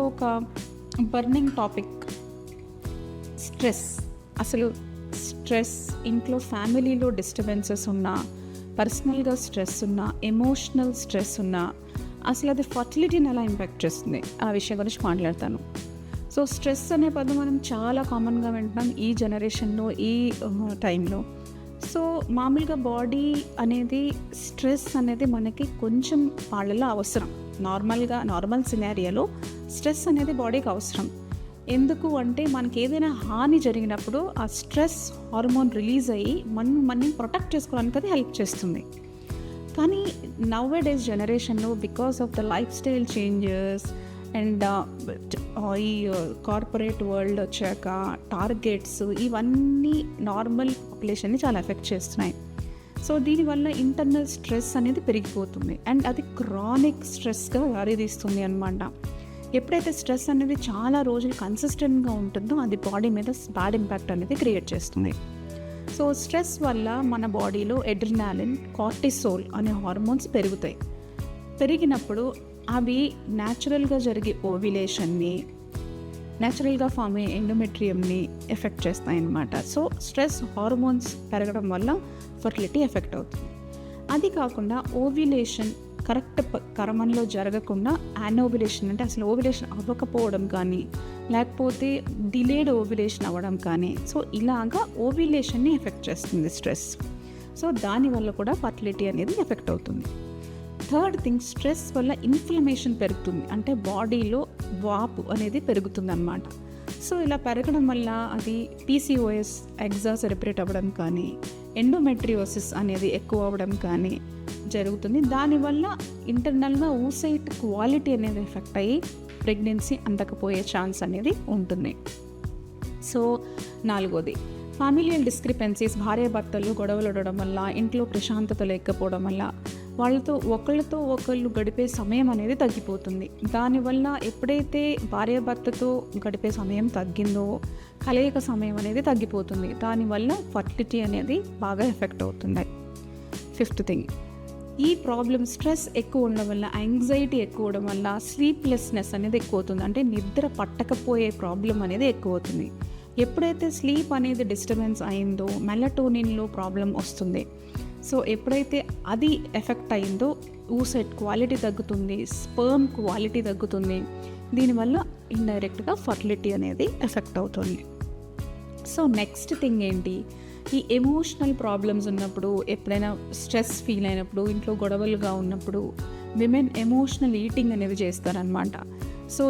ఒక burning topic stress అసలు stress ఇంట్లో ఫ్యామిలీలో డిస్టర్బెన్సెస్ ఉన్నా పర్సనల్గా స్ట్రెస్ ఉన్నా ఎమోషనల్ స్ట్రెస్ ఉన్నా అసలు అది ఫర్టిలిటీని ఎలా ఇంపాక్ట్ చేస్తుంది? ఆ విషయం గురించి మాట్లాడతాను. సో స్ట్రెస్ అనే పదం మనం చాలా కామన్గా వింటున్నాం ఈ జనరేషన్లో ఈ టైంలో సో మామూలుగా బాడీ అనేది స్ట్రెస్ అనేది మనకి కొంచెం వాళ్ళలో అవసరం. నార్మల్గా నార్మల్ సినారియాలో స్ట్రెస్ అనేది బాడీకి అవసరం. ఎందుకు అంటే మనకి ఏదైనా హాని జరిగినప్పుడు ఆ స్ట్రెస్ హార్మోన్ రిలీజ్ అయ్యి మనం మనం ప్రొటెక్ట్ చేసుకోవడానికి అది హెల్ప్ చేస్తుంది. కానీ నవ్ డేస్ జనరేషన్లో because of the lifestyle changes and ఈ uh, కార్పొరేట్ వరల్డ్ వచ్చాక టార్గెట్స్ ఇవన్నీ నార్మల్ పాపులేషన్ని చాలా ఎఫెక్ట్ చేస్తున్నాయి. సో దీనివల్ల ఇంటర్నల్ స్ట్రెస్ అనేది పెరిగిపోతుంది. అండ్ అది క్రానిక్ స్ట్రెస్గా దారితీస్తుంది అనమాట ఎప్పుడైతే స్ట్రెస్ అనేది చాలా రోజులు కన్సిస్టెంట్గా ఉంటుందో అది బాడీ మీద బ్యాడ్ ఇంపాక్ట్ అనేది క్రియేట్ చేస్తుంది. సో స్ట్రెస్ వల్ల మన బాడీలో ఎడ్రినాలిన్ కార్టిసోల్ అనే హార్మోన్స్ పెరుగుతాయి. పెరిగినప్పుడు అవి న్యాచురల్గా జరిగే ఓవిలేషన్ని న్యాచురల్గా ఫామ్ అయ్యే ఎండోమెట్రియంని ఎఫెక్ట్ చేస్తాయి అన్నమాట సో స్ట్రెస్ హార్మోన్స్ పెరగడం వల్ల ఫర్టిలిటీ ఎఫెక్ట్ అవుతుంది. అది కాకుండా ఓవ్యులేషన్ కరెక్ట్ కరమంలో జరగకుండా యానోవ్యులేషన్ అంటే అసలు ఓవిలేషన్ అవ్వకపోవడం కానీ లేకపోతే డిలేడ్ ఓవిలేషన్ అవ్వడం కానీ సో ఇలాగా ఓవిలేషన్ని ఎఫెక్ట్ చేస్తుంది స్ట్రెస్ సో దానివల్ల కూడా ఫర్టిలిటీ అనేది ఎఫెక్ట్ అవుతుంది. థర్డ్ థింగ్ స్ట్రెస్ వల్ల ఇన్ఫ్లమేషన్ పెరుగుతుంది. అంటే బాడీలో వాపు అనేది పెరుగుతుంది అన్నమాట సో ఇలా పెరగడం వల్ల అది పీసీఓఎస్ ఎగ్జా సెలబ్రేట్ అవ్వడం కానీ ఎండోమెట్రియోసిస్ అనేది ఎక్కువ అవ్వడం కానీ జరుగుతుంది. దానివల్ల ఇంటర్నల్గా ఊసైట్ క్వాలిటీ అనేది ఎఫెక్ట్ అయ్యి ప్రెగ్నెన్సీ అందకపోయే ఛాన్స్ అనేది ఉంటుంది. సో నాలుగోది ఫ్యామిలియల్ డిస్క్రిపెన్సీస్ భార్యాభర్తలు గొడవలు ఉండడం వల్ల ఇంట్లో ప్రశాంతత లేకపోవడం వల్ల వాళ్ళతో ఒకళ్ళతో ఒకళ్ళు గడిపే సమయం అనేది తగ్గిపోతుంది. దానివల్ల ఎప్పుడైతే భార్యాభర్తతో గడిపే సమయం తగ్గిందో కలయిక సమయం అనేది తగ్గిపోతుంది. దానివల్ల ఫర్టిలిటీ అనేది బాగా ఎఫెక్ట్ అవుతుంది. ఫిఫ్త్ థింగ్ ఈ ప్రాబ్లమ్ స్ట్రెస్ ఎక్కువ ఉండడం వల్ల యాంగ్జైటీ ఎక్కువ ఉండడం వల్ల స్లీప్లెస్నెస్ అనేది ఎక్కువ అవుతుంది. అంటే నిద్ర పట్టకపోయే ప్రాబ్లం అనేది ఎక్కువ అవుతుంది. ఎప్పుడైతే స్లీప్ అనేది డిస్టర్బెన్స్ అయిందో మెలటోనిన్లో ప్రాబ్లం వస్తుంది. సో ఎప్పుడైతే అది ఎఫెక్ట్ అయిందో ఊసెట్ క్వాలిటీ తగ్గుతుంది స్పర్మ్ క్వాలిటీ తగ్గుతుంది దీనివల్ల ఇండైరెక్ట్గా ఫర్టిలిటీ అనేది ఎఫెక్ట్ అవుతుంది. సో నెక్స్ట్ థింగ్ ఏంటి? ఈ ఎమోషనల్ ప్రాబ్లమ్స్ ఉన్నప్పుడు ఎప్పుడైనా స్ట్రెస్ ఫీల్ అయినప్పుడు ఇంట్లో గొడవలుగా ఉన్నప్పుడు విమెన్ ఎమోషనల్ ఈటింగ్ అనేది చేస్తారనమాట సో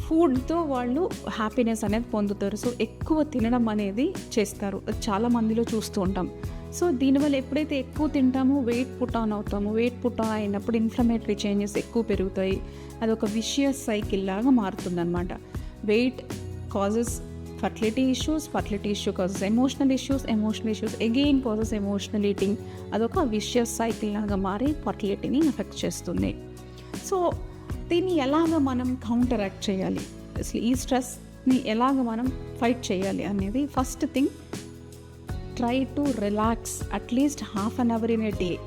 ఫుడ్తో వాళ్ళు హ్యాపీనెస్ అనేది పొందుతారు. సో ఎక్కువ తినడం అనేది చేస్తారు. అది చాలా మందిలో చూస్తూ ఉంటాం. సో దీనివల్ల ఎప్పుడైతే ఎక్కువ తింటామో వెయిట్ పుట్ ఆన్ అవుతామో. వెయిట్ పుట్ ఆన్ అయినప్పుడు ఇన్ఫ్లమేటరీ చేంజెస్ ఎక్కువ పెరుగుతాయి. అది ఒక విషియస్ సైకిల్ లాగా మారుతుందన్నమాట. Weight causes fertility issues fertility issue causes emotional issues emotional issues again causes emotional eating అదొక విషియస్ సైకిల్ లాగా మారి ఫర్టిలిటీని ఎఫెక్ట్ చేస్తుంది. సో దీన్ని ఎలాగ మనం కౌంటరాక్ట్ చేయాలి? అసలు ఈ స్ట్రెస్ని ఎలాగ మనం ఫైట్ చేయాలి అనేది first thing try to relax at least half an hour in a day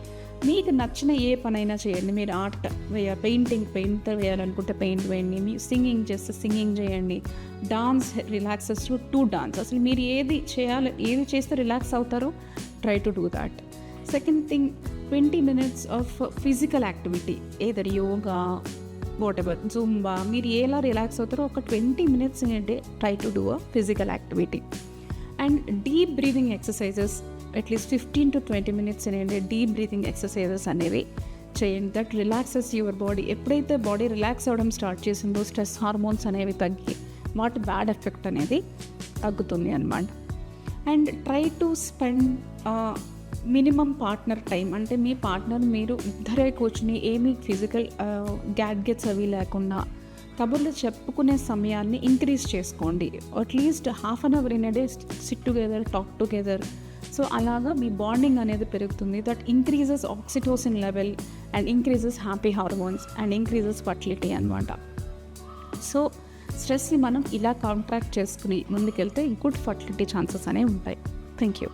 మీకు నచ్చిన ఏ పనైనా చేయండి. మీరు ఆర్ట్ వేయ పెయింటింగ్ పెయింట్ వేయాలనుకుంటే పెయింట్ వేయండి. మీ సింగింగ్ చేస్తే సింగింగ్ చేయండి. Dance relaxes to dance. అసలు మీరు ఏది చేయాలి ఏది చేస్తే రిలాక్స్ అవుతారో try to do that. Second thing twenty minutes of physical activity. Either yoga whatever Zumba మీరు ఎలా రిలాక్స్ అవుతారో ఒక twenty minutes day try to do a physical activity. And deep breathing exercises at least fifteen to twenty minutes అనేది deep breathing exercises అనేవి చేయండి. That relaxes your body ఎప్పుడైతే body relax అవ్వడం start చేసిందో స్ట్రెస్ హార్మోన్స్ అనేవి తగ్గి వాటి bad effect అనేది తగ్గుతుంది అనమాట and try to spend minimum partner time అంటే మీ పార్ట్నర్ మీరు ఇద్దరే కూర్చుని ఏమీ ఫిజికల్ గ్యాడ్గెట్స్ అవి లేకుండా కబుర్లు చెప్పుకునే సమయాన్ని ఇంక్రీజ్ చేసుకోండి. At least half an hour in day sit together talk together so అలాగా మీ బాండింగ్ అనేది పెరుగుతుంది. That increases oxytocin level and increases happy hormones and increases fertility అనమాట సో స్ట్రెస్ని మనం ఇలా కాంట్రాక్ట్ చేసుకుని ముందుకెళ్తే గుడ్ ఫర్టిలిటీ ఛాన్సెస్ అనేవి ఉంటాయి. Thank you